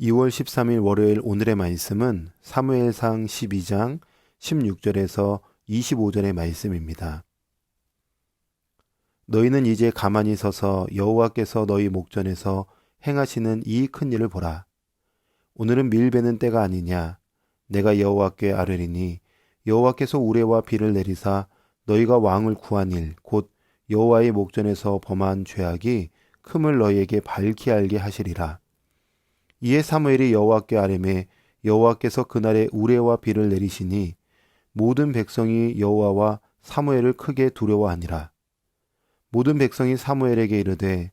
2월 13일 월요일 오늘의 말씀은 사무엘상 12장 16절에서 25절의 말씀입니다. 너희는 이제 가만히 서서 여호와께서 너희 목전에서 행하시는 이 큰 일을 보라. 오늘은 밀베는 때가 아니냐. 내가 여호와께 아뢰리니 여호와께서 우레와 비를 내리사 너희가 왕을 구한 일 곧 여호와의 목전에서 범한 죄악이 큼을 너희에게 밝히 알게 하시리라. 이에 사무엘이 여호와께 아뢰매 여호와께서 그날에 우레와 비를 내리시니 모든 백성이 여호와와 사무엘을 크게 두려워하니라. 모든 백성이 사무엘에게 이르되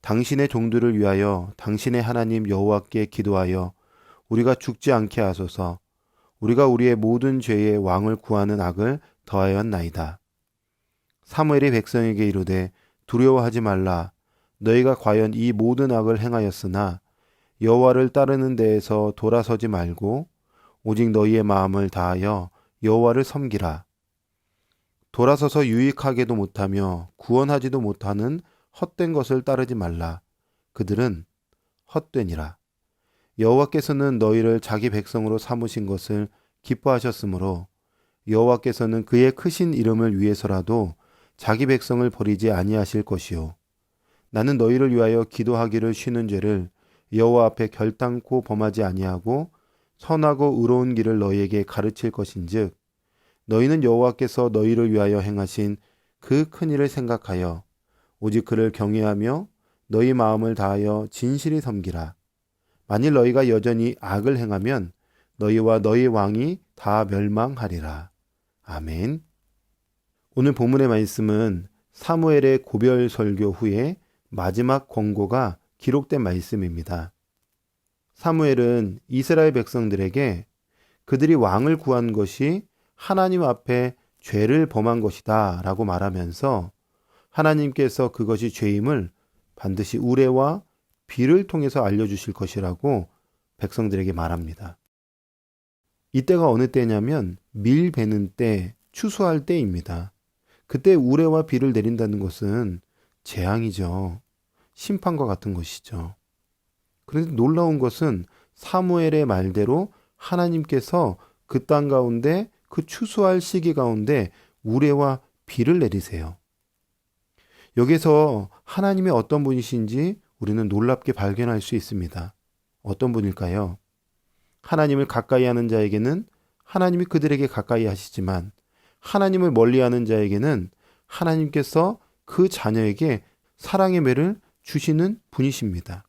당신의 종들을 위하여 당신의 하나님 여호와께 기도하여 우리가 죽지 않게 하소서 우리가 우리의 모든 죄의 왕을 구하는 악을 더하였나이다. 사무엘이 백성에게 이르되 두려워하지 말라 너희가 과연 이 모든 악을 행하였으나 여호와를 따르는 데에서 돌아서지 말고 오직 너희의 마음을 다하여 여호와를 섬기라. 돌아서서 유익하게도 못하며 구원하지도 못하는 헛된 것을 따르지 말라. 그들은 헛되니라. 여호와께서는 너희를 자기 백성으로 삼으신 것을 기뻐하셨으므로 여호와께서는 그의 크신 이름을 위해서라도 자기 백성을 버리지 아니하실 것이요. 나는 너희를 위하여 기도하기를 쉬는 죄를 여호와 앞에 결단코 범하지 아니하고 선하고 의로운 길을 너희에게 가르칠 것인즉 너희는 여호와께서 너희를 위하여 행하신 그 큰 일을 생각하여 오직 그를 경외하며 너희 마음을 다하여 진실히 섬기라. 만일 너희가 여전히 악을 행하면 너희와 너희 왕이 다 멸망하리라. 아멘. 오늘 본문의 말씀은 사무엘의 고별 설교 후에 마지막 권고가 기록된 말씀입니다. 사무엘은 이스라엘 백성들에게 그들이 왕을 구한 것이 하나님 앞에 죄를 범한 것이다 라고 말하면서 하나님께서 그것이 죄임을 반드시 우레와 비를 통해서 알려주실 것이라고 백성들에게 말합니다. 이때가 어느 때냐면 밀 베는 때, 추수할 때입니다. 그때 우레와 비를 내린다는 것은 재앙이죠. 심판과 같은 것이죠. 그런데 놀라운 것은 사무엘의 말대로 하나님께서 그 땅 가운데 그 추수할 시기 가운데 우레와 비를 내리세요. 여기서 하나님의 어떤 분이신지 우리는 놀랍게 발견할 수 있습니다. 어떤 분일까요? 하나님을 가까이 하는 자에게는 하나님이 그들에게 가까이 하시지만 하나님을 멀리 하는 자에게는 하나님께서 그 자녀에게 사랑의 매를 주시는 분이십니다.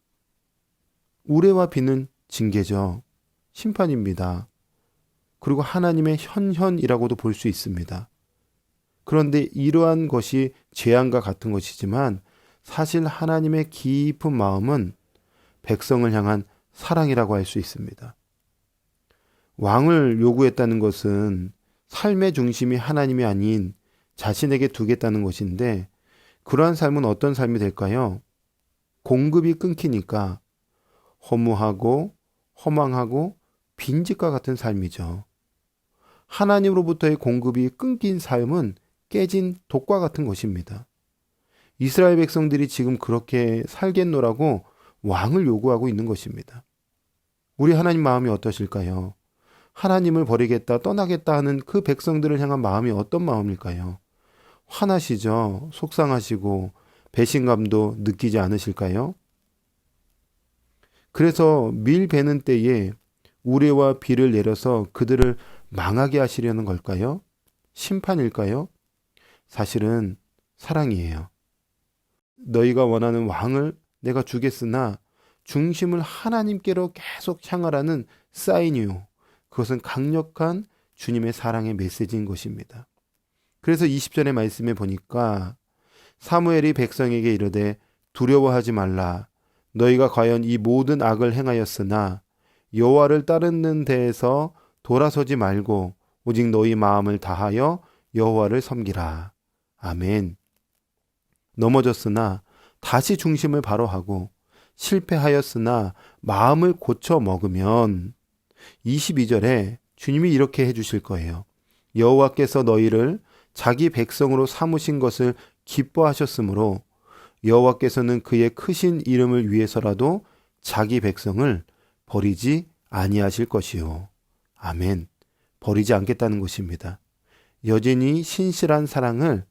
우레와 비는 징계죠. 심판입니다. 그리고 하나님의 현현이라고도 볼 수 있습니다. 그런데 이러한 것이 재앙과 같은 것이지만 사실 하나님의 깊은 마음은 백성을 향한 사랑이라고 할 수 있습니다. 왕을 요구했다는 것은 삶의 중심이 하나님이 아닌 자신에게 두겠다는 것인데 그러한 삶은 어떤 삶이 될까요? 공급이 끊기니까 허무하고 허망하고 빈집과 같은 삶이죠. 하나님으로부터의 공급이 끊긴 삶은 깨진 독과 같은 것입니다. 이스라엘 백성들이 지금 그렇게 살겠노라고 왕을 요구하고 있는 것입니다. 우리 하나님 마음이 어떠실까요? 하나님을 버리겠다, 떠나겠다 하는 그 백성들을 향한 마음이 어떤 마음일까요? 화나시죠? 속상하시고 배신감도 느끼지 않으실까요? 그래서 밀 베는 때에 우레와 비를 내려서 그들을 망하게 하시려는 걸까요? 심판일까요? 사실은 사랑이에요. 너희가 원하는 왕을 내가 주겠으나 중심을 하나님께로 계속 향하라는 사인이요. 그것은 강력한 주님의 사랑의 메시지인 것입니다. 그래서 20절의 말씀에 보니까 사무엘이 백성에게 이르되 두려워하지 말라. 너희가 과연 이 모든 악을 행하였으나 여호와를 따르는 데에서 돌아서지 말고 오직 너희 마음을 다하여 여호와를 섬기라. 아멘. 넘어졌으나 다시 중심을 바로 하고 실패하였으나 마음을 고쳐 먹으면 22절에 주님이 이렇게 해 주실 거예요. 여호와께서 너희를 자기 백성으로 삼으신 것을 기뻐하셨으므로 여호와께서는 그의 크신 이름을 위해서라도 자기 백성을 버리지 아니하실 것이요. 아멘. 버리지 않겠다는 것입니다. 여전히 신실한 사랑을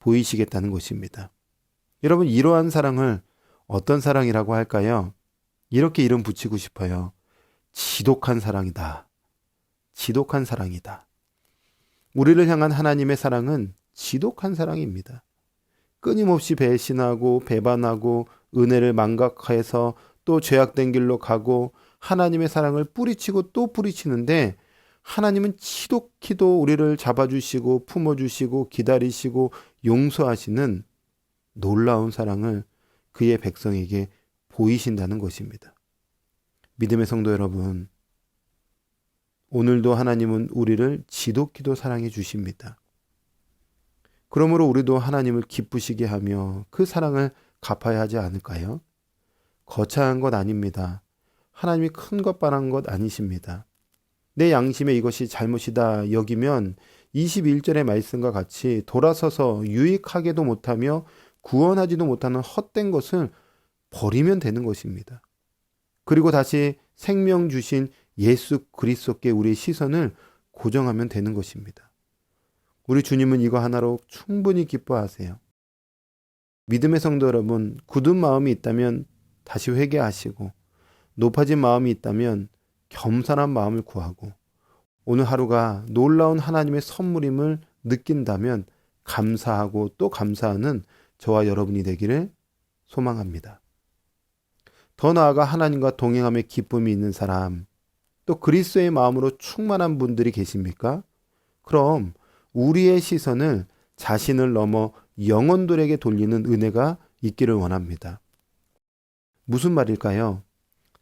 보이시겠다는 것입니다. 여러분, 이러한 사랑을 어떤 사랑이라고 할까요? 이렇게 이름 붙이고 싶어요. 지독한 사랑이다. 지독한 사랑이다. 우리를 향한 하나님의 사랑은 지독한 사랑입니다. 끊임없이 배신하고 배반하고 은혜를 망각해서 또 죄악된 길로 가고 하나님의 사랑을 뿌리치고 또 뿌리치는데 하나님은 지독히도 우리를 잡아주시고 품어주시고 기다리시고 용서하시는 놀라운 사랑을 그의 백성에게 보이신다는 것입니다. 믿음의 성도 여러분, 오늘도 하나님은 우리를 지독히도 사랑해 주십니다. 그러므로 우리도 하나님을 기쁘시게 하며 그 사랑을 갚아야 하지 않을까요? 거창한 것 아닙니다. 하나님이 큰 것 바란 것 아니십니다. 내 양심에 이것이 잘못이다 여기면 21절의 말씀과 같이 돌아서서 유익하게도 못하며 구원하지도 못하는 헛된 것을 버리면 되는 것입니다. 그리고 다시 생명 주신 예수 그리스도께 우리의 시선을 고정하면 되는 것입니다. 우리 주님은 이거 하나로 충분히 기뻐하세요. 믿음의 성도 여러분, 굳은 마음이 있다면 다시 회개하시고 높아진 마음이 있다면 겸손한 마음을 구하고 오늘 하루가 놀라운 하나님의 선물임을 느낀다면 감사하고 또 감사하는 저와 여러분이 되기를 소망합니다. 더 나아가 하나님과 동행함에 기쁨이 있는 사람, 또 그리스도의 마음으로 충만한 분들이 계십니까? 그럼 우리의 시선을 자신을 넘어 영혼들에게 돌리는 은혜가 있기를 원합니다. 무슨 말일까요?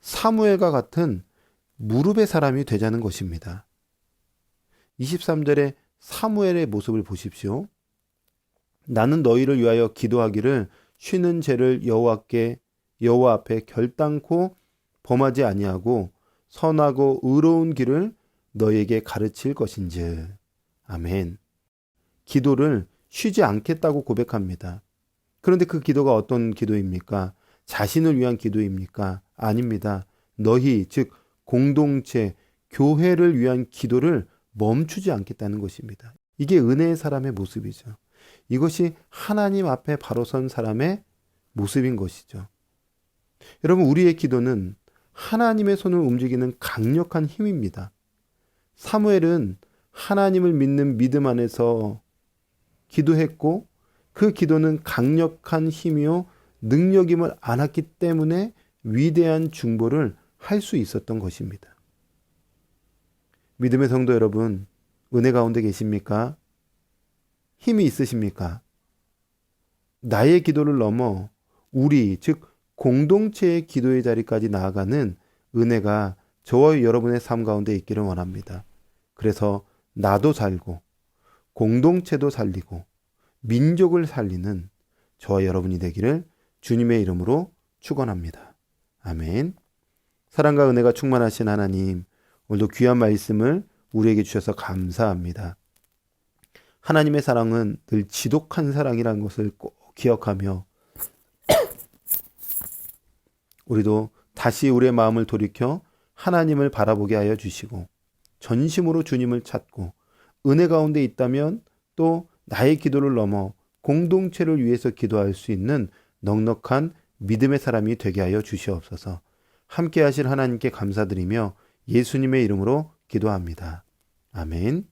사무엘과 같은 무릎의 사람이 되자는 것입니다. 23절에 사무엘의 모습을 보십시오. 나는 너희를 위하여 기도하기를 쉬는 죄를 여호와께 여호와 앞에 결단코 범하지 아니하고 선하고 의로운 길을 너에게 가르칠 것인즉 아멘. 기도를 쉬지 않겠다고 고백합니다. 그런데 그 기도가 어떤 기도입니까? 자신을 위한 기도입니까? 아닙니다. 너희, 즉, 공동체, 교회를 위한 기도를 멈추지 않겠다는 것입니다. 이게 은혜의 사람의 모습이죠. 이것이 하나님 앞에 바로 선 사람의 모습인 것이죠. 여러분, 우리의 기도는 하나님의 손을 움직이는 강력한 힘입니다. 사무엘은 하나님을 믿는 믿음 안에서 기도했고 그 기도는 강력한 힘이요 능력임을 알았기 때문에 위대한 중보를 할 수 있었던 것입니다. 믿음의 성도 여러분, 은혜 가운데 계십니까? 힘이 있으십니까? 나의 기도를 넘어 우리, 즉, 공동체의 기도의 자리까지 나아가는 은혜가 저와 여러분의 삶 가운데 있기를 원합니다. 그래서 나도 살고, 공동체도 살리고, 민족을 살리는 저와 여러분이 되기를 주님의 이름으로 축원합니다. 아멘. 사랑과 은혜가 충만하신 하나님, 오늘도 귀한 말씀을 우리에게 주셔서 감사합니다. 하나님의 사랑은 늘 지독한 사랑이라는 것을 꼭 기억하며 우리도 다시 우리의 마음을 돌이켜 하나님을 바라보게 하여 주시고 전심으로 주님을 찾고 은혜 가운데 있다면 또 나의 기도를 넘어 공동체를 위해서 기도할 수 있는 넉넉한 믿음의 사람이 되게 하여 주시옵소서. 함께 하실 하나님께 감사드리며 예수님의 이름으로 기도합니다. 아멘.